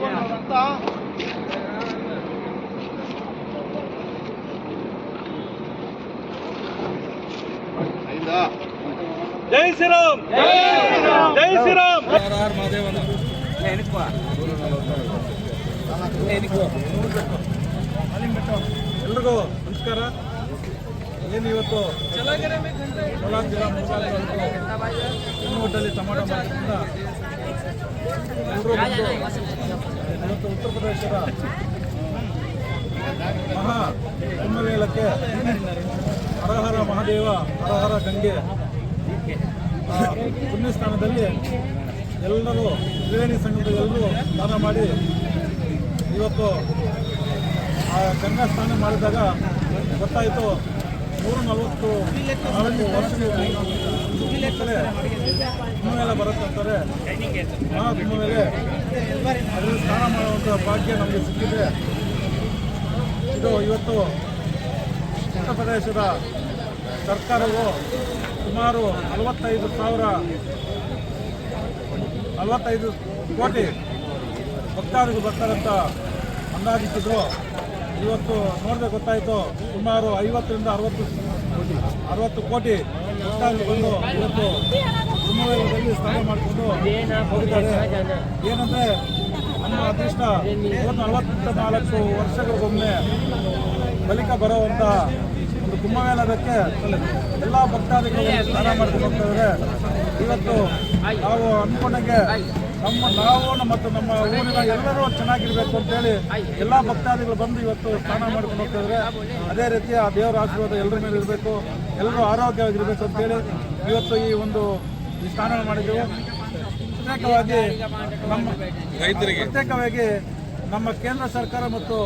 ಪಾಲ್ಗೊಂಡಂತ ಜೈ ಶ್ರೀರಾಮ್ ಜೈ ಶ್ರೀರಾಮ್ ಎಲ್ರಿಗೂ ನಮಸ್ಕಾರ ಏನು ಇವತ್ತು ಕೋಲಾರ ಜಿಲ್ಲಾ ಮುಳಬಾಗಿಲು ಹೆಣ್ಣುಗುಡ್ಡಲ್ಲಿ ಟೊಮಾಟೊ ಮಾರ್ಕೆಟ್ನಿಂದ ಎಲ್ಲರೂ ಇವತ್ತು ಉತ್ತರ ಪ್ರದೇಶದ ಮಹಾ ಕುಂಭಮೇಳಕ್ಕೆ ಹರಹರ ಮಹಾದೇವ, ಹರಹರ ಗಂಗೆ ಪುಣ್ಯಸ್ಥಾನದಲ್ಲಿ ಎಲ್ಲರೂ ತ್ರಿವೇಣಿ ಸಂಘದ ಎಲ್ಲರೂ ಸ್ನಾನ ಮಾಡಿ ಇವತ್ತು ಆ ಗಂಗಾ ಸ್ನಾನ ಮಾಡಿದಾಗ ಗೊತ್ತಾಯಿತು ನೂರ ನಲವತ್ತು ವರ್ಷಗಳ ಬರುತ್ತೆ ಬರುತ್ತಂತಾರೆ ಆ ಕುಂಭಮೇಲೆ ಅದರಲ್ಲಿ ಸ್ನಾನ ಮಾಡುವಂಥ ಭಾಗ್ಯ ನಮಗೆ ಸಿಕ್ಕಿದೆ ಇದು ಇವತ್ತು ಉತ್ತರ ಪ್ರದೇಶದ ಸರ್ಕಾರವು ಸುಮಾರು ನಲವತ್ತೈದು ಸಾವಿರ ನಲವತ್ತೈದು ಕೋಟಿ ಭಕ್ತಾದಿಗಳು ಬರ್ತಾರಂತ ಅಂದಾಜಿಸಿದ್ರು ಇವತ್ತು ನೋಡಿದ್ರೆ ಗೊತ್ತಾಯಿತು, ಸುಮಾರು ಐವತ್ತರಿಂದ ಅರವತ್ತು ಅರವತ್ತು ಕೋಟಿ ಬಂದು ಇವತ್ತು ಕುಂಭಮೇಳದಲ್ಲಿ ಸ್ನಾನ ಮಾಡಿಕೊಂಡು ಹೋಗಿದ್ದಾರೆ. ಏನಂದರೆ, ನಮ್ಮ ಅದೃಷ್ಟ ನಲವತ್ತ ನಾಲ್ಕು ವರ್ಷಗಳಿಗೊಮ್ಮೆ ಬಳಿಕ ಬರುವಂಥ ಒಂದು ಕುಂಭಮೇಳದಕ್ಕೆ ಎಲ್ಲ ಭಕ್ತಾದಿಗಳು ಸ್ನಾನ ಮಾಡ್ಕೊಂಡು ಇವತ್ತು ನಾವು ಅನ್ಕೊಂಡಂಗೆ ನಮ್ಮ ನಾವು ಮತ್ತು ನಮ್ಮ ಊರಿನ ಎಲ್ಲರೂ ಚೆನ್ನಾಗಿರ್ಬೇಕು ಅಂತೇಳಿ ಎಲ್ಲ ಭಕ್ತಾದಿಗಳು ಬಂದು ಇವತ್ತು ಸ್ನಾನ ಮಾಡ್ಕೊಂಡು ಹೋಗ್ತಾ ಇದ್ದಾರೆ ಅದೇ ರೀತಿ ಆ ದೇವರ ಆಶೀರ್ವಾದ ಎಲ್ಲರ ಮೇಲೆ ಇರಬೇಕು. ಎಲ್ಲರೂ ಆರೋಗ್ಯವಾಗಿರ್ಬೇಕು ಅಂತೇಳಿ ಇವತ್ತು ಈ ಒಂದು ಈ ಸ್ನಾನ ಮಾಡಿದ್ದೆವು ಪ್ರತ್ಯೇಕವಾಗಿ ನಮ್ಮ ಪ್ರತ್ಯೇಕವಾಗಿ ನಮ್ಮ ಕೇಂದ್ರ ಸರ್ಕಾರ ಮತ್ತು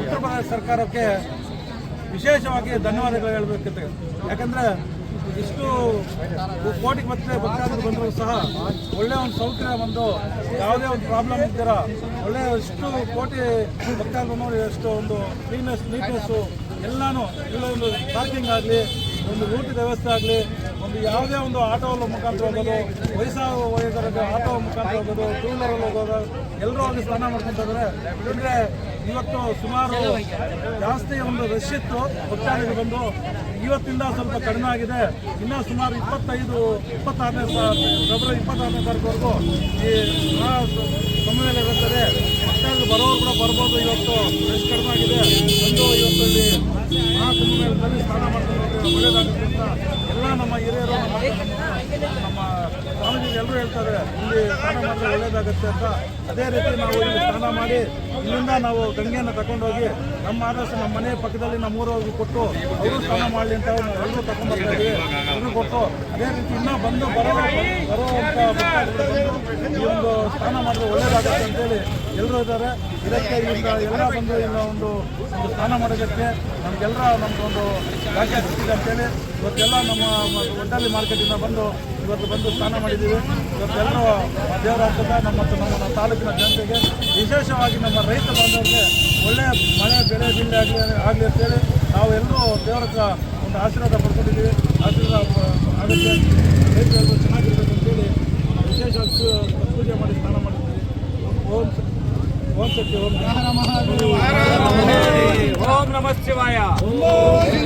ಉತ್ತರ ಪ್ರದೇಶ ಸರ್ಕಾರಕ್ಕೆ ವಿಶೇಷವಾಗಿ ಧನ್ಯವಾದಗಳು ಹೇಳಬೇಕಂತ. ಯಾಕಂದರೆ ಇಷ್ಟು ಕೋಟಿಗೆ ಮತ್ತೆ ಭಕ್ತಾದಿಗಳು ಬಂದರೂ ಸಹ ಒಳ್ಳೆಯ ಒಂದು ಸೌಕರ್ಯ ಒಂದು, ಯಾವುದೇ ಒಂದು ಪ್ರಾಬ್ಲಮ್ ಇದ್ದೀರ ಒಳ್ಳೆಯ ಇಷ್ಟು ಕೋಟಿ ಭಕ್ತಾದಿಗಳು ನೋಡಿ, ಎಷ್ಟು ಒಂದು ಕ್ಲೀನ್ನೆಸ್ ನೀಟ್ನೆಸ್ಸು ಎಲ್ಲನೂ ಇಲ್ಲ ಒಂದು ಪಾರ್ಕಿಂಗ್ ಆಗಲಿ, ಒಂದು ಊಟದ ವ್ಯವಸ್ಥೆ ಆಗಲಿ ಒಂದು ಯಾವುದೇ ಒಂದು ಆಟೋ ಮುಖಾಂತರ ಹೋಗೋದು, ವಯಸ್ಸಾದ ವಯಸ್ಸರಿಗೆ ಆಟೋ ಮುಖಾಂತರ ಹೋಗೋದು ಟೂ ವೀಲರಲ್ಲಿ ಹೋಗೋದು, ಎಲ್ಲರೂ ಹೋಗಿ ಸ್ನಾನ ಮಾಡ್ಕೊಂತ ಇದ್ದಾರೆ ಅಂದರೆ ಇವತ್ತು ಸುಮಾರು ಜಾಸ್ತಿ ಒಂದು ರಶ್ ಇತ್ತು, ಭಕ್ತಾದಿಗಳು ಬಂದು ಇವತ್ತಿಂದ ಸ್ವಲ್ಪ ಕಡಿಮೆ ಆಗಿದೆ. ಇನ್ನೂ ಸುಮಾರು ಇಪ್ಪತ್ತೈದು, ಇಪ್ಪತ್ತಾರನೇ ಫೆಬ್ರವರಿ ಇಪ್ಪತ್ತಾರನೇ ತಾರೀಕುವರೆಗೂ ಈ ಸಮಯದಲ್ಲಿ ಇರುತ್ತದೆ. ಭಕ್ತಾದಿಗಳು ಬರೋರು ಕೂಡ ಬರ್ಬೋದು. ಇವತ್ತು ಎಷ್ಟು ಕಡಿಮೆ ಆಗಿದೆ. ಒಂದು ಇವತ್ತು ಇಲ್ಲಿ ಆ ಕುಂಭಮೇಳದಲ್ಲಿ ಸ್ನಾನ ಒಳ್ಳೆಯದಾಗುತ್ತಿಂತ ಒಳ್ಳೇದಾಗುತ್ತೆ ಎಲ್ಲ ನಮ್ಮ ಹಿರಿಯರು, ನಮ್ಮ ನಮ್ಮ ಸ್ವಾಮೀಜಿ ಎಲ್ಲರೂ ಹೇಳ್ತಾರೆ. ಇಲ್ಲಿ ಸ್ನಾನ ಮಾಡಿದ್ರೆ ಒಳ್ಳೇದಾಗುತ್ತೆ ಅಂತ. ಅದೇ ರೀತಿ ನಾವು ಇಲ್ಲಿ ಸ್ನಾನ ಮಾಡಿ ಇಲ್ಲಿಂದ ನಾವು ಗಂಗೆಯನ್ನು ತಗೊಂಡೋಗಿ ನಮ್ಮ ಆದರ್ಶ ನಮ್ಮ ಮನೆ ಪಕ್ಕದಲ್ಲಿ ನಮ್ಮ ಊರವ್ರಿಗೆ ಕೊಟ್ಟು ಅವರು ಸ್ನಾನ ಮಾಡಲಿ ಅಂತ ಎಲ್ಲರೂ ತಗೊಂಡ್ಬರ್ತಾ ಇದ್ದೀವಿ. ಕೊಟ್ಟು ಅದೇ ರೀತಿ ಇನ್ನೂ ಬಂದು ಬರೋ ಬರುವಂಥ ಈ ಒಂದು ಸ್ನಾನ ಮಾಡಿದ್ರೆ ಒಳ್ಳೇದಾಗುತ್ತೆ ಅಂತೇಳಿ ಎಲ್ಲರೂ ಇದ್ದಾರೆ. ಇದಕ್ಕೆ ಈಗ ಎಲ್ಲ ಬಂದು ಈಗ ಒಂದು ಒಂದು ಸ್ನಾನ ಮಾಡೋದಕ್ಕೆ ನಮಗೆಲ್ಲರ ನಮಗೊಂದು ಭಾಗ್ಯ ಸಿಕ್ಕಿದೆ ಅಂತೇಳಿ ಇವತ್ತೆಲ್ಲ ನಮ್ಮ ಒಡ್ಡಲ್ಲಿ ಮಾರ್ಕೆಟಿಂದ ಬಂದು ಇವತ್ತು ಬಂದು ಸ್ನಾನ ಮಾಡಿದ್ದೀವಿ. ಇವತ್ತೆಲ್ಲರೂ ದೇವರ ಹಬ್ಬದ ನಮ್ಮ ನಮ್ಮ ತಾಲೂಕಿನ ಜನತೆಗೆ ವಿಶೇಷವಾಗಿ ನಮ್ಮ ರೈತ ಬಾಂಧವರಿಗೆ ಒಳ್ಳೆಯ ಮಳೆ, ಬೆಳೆ ಬಿಲ್ಲೆ ಆಗಲಿ ಆಗಲಿ ಅಂತೇಳಿ ನಾವು ಎಲ್ಲರೂ ದೇವರ ಹತ್ರ ಒಂದು ಆಶೀರ್ವಾದ ಪಡ್ಕೊಂಡಿದ್ದೀವಿ. ಆಶೀರ್ವಾದ ಪ- ಆಗುತ್ತೆ ರೈತರೆಲ್ಲರೂ ಚೆನ್ನಾಗಿರ್ಬೇಕು ಅಂತೇಳಿ ವಿಶೇಷ ಪೂ- ಪೂಜೆ ಮಾಡಿ ಸ್ನಾನ ಮಾಡಿದ್ದೀವಿ ಓಂ ಸ- ಓಂ ಶಕ್ತಿ ಓಂ ಓಂ ನಮಃ ಶಿವಾಯ ಓಂ ಶ್ರೀ